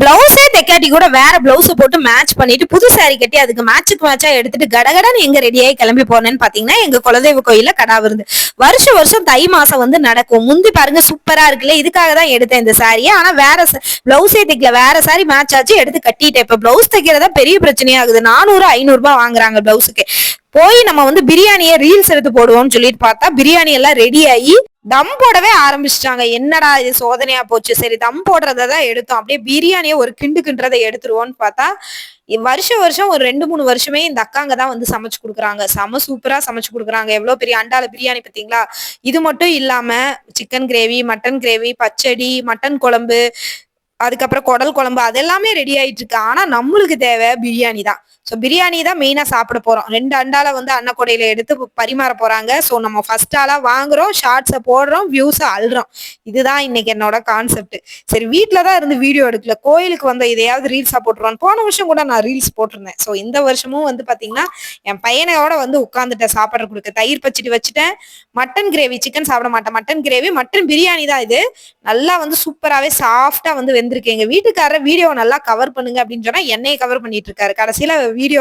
பிளவுஸே தைக்காட்டி கூட வேற பிளவுஸ் போட்டு மேட்ச் பண்ணிட்டு புது சாரி கட்டி அதுக்கு மேட்சுக்கு மேட்சா எடுத்துட்டு கடகடன்னு எங்க ரெடியாகி கிளம்பி போனேன்னு பாத்தீங்கன்னா எங்க குலதெய்வ கோயில கடா விருந்து வருஷம் வருஷம் தை மாசம் வந்து நடக்கும். முந்தி பாருங்க சூப்பரா இருக்குல்ல. இதுக்காக தான் எடுத்தேன் இந்த சாரியை ஆனா வேற பிளவுஸே தைக்கல. வேற சாரி மேட்ச் ஆச்சு எடுத்து கட்டிட்டேன். இப்ப பிளவுஸ் தைக்கிறதா பெரிய பிரச்சனையாகுது. நானூறு ஐநூறு ரூபாய் வாங்குறாங்க பிளவுஸுக்கு போய் நம்ம வந்து பிரியாணியை ரீல்ஸ் எடுத்து போடுவோம்னு சொல்லிட்டு பார்த்தா பிரியாணி எல்லாம் ரெடி ஆகி தம் போடவே ஆரம்பிச்சிட்டாங்க. என்னடா இது சோதனையா போச்சு? சரி தம் போடுறத தான் எடுத்தோம். அப்படியே பிரியாணியை ஒரு கிண்டு கிண்டுறதை எடுத்துருவோம்னு பார்த்தா வருஷம் வருஷம் ஒரு ரெண்டு மூணு வருஷமே இந்த அக்காங்க தான் வந்து சமைச்சு கொடுக்குறாங்க. செம சூப்பரா சமைச்சு கொடுக்குறாங்க. எவ்வளோ பெரிய அண்டால பிரியாணி பார்த்தீங்களா? இது மட்டும் இல்லாம சிக்கன் கிரேவி மட்டன் கிரேவி பச்சடி மட்டன் குழம்பு அதுக்கப்புறம் குடல் குழம்பு அதெல்லாமே ரெடி ஆயிட்டு இருக்கு ஆனா நம்மளுக்கு தேவை பிரியாணி தான். ஸோ பிரியாணி தான் மெயினா சாப்பிட போறோம். ரெண்டு அண்டால வந்து அன்னக்கொடையில எடுத்து பரிமாற போறாங்க. ஸோ நம்ம ஃபர்ஸ்ட் ஆளா வாங்குறோம் ஷார்ட்ஸை போடுறோம் வியூஸை அழுறோம் இதுதான் இன்னைக்கு என்னோட கான்செப்ட் சரி வீட்டில தான் இருந்து வீடியோ எடுக்கல. கோயிலுக்கு வந்து இதையாவது ரீல்ஸா போட்டுருவான் போன வருஷம் கூட நான் ரீல்ஸ் போட்டிருந்தேன். ஸோ இந்த வருஷமும் வந்து பாத்தீங்கன்னா என் பையனோட வந்து உட்காந்துட்டேன் சாப்பிட்ற கொடுக்க. தயிர் பச்சடி வச்சுட்டேன். மட்டன் கிரேவி சிக்கன் சாப்பிட மாட்டேன். மட்டன் கிரேவி மட்டன் பிரியாணி தான் இது. நல்லா வந்து சூப்பராகவே சாஃப்டா வந்து வெந்து வெந்திருக்கு. எங்க வீட்டுக்காரர் வீடியோ நல்லா கவர் பண்ணுங்க அப்படின்னு சொன்னா என்னையே கவர் பண்ணிட்டு இருக்காரு. கடைசியில வீடியோ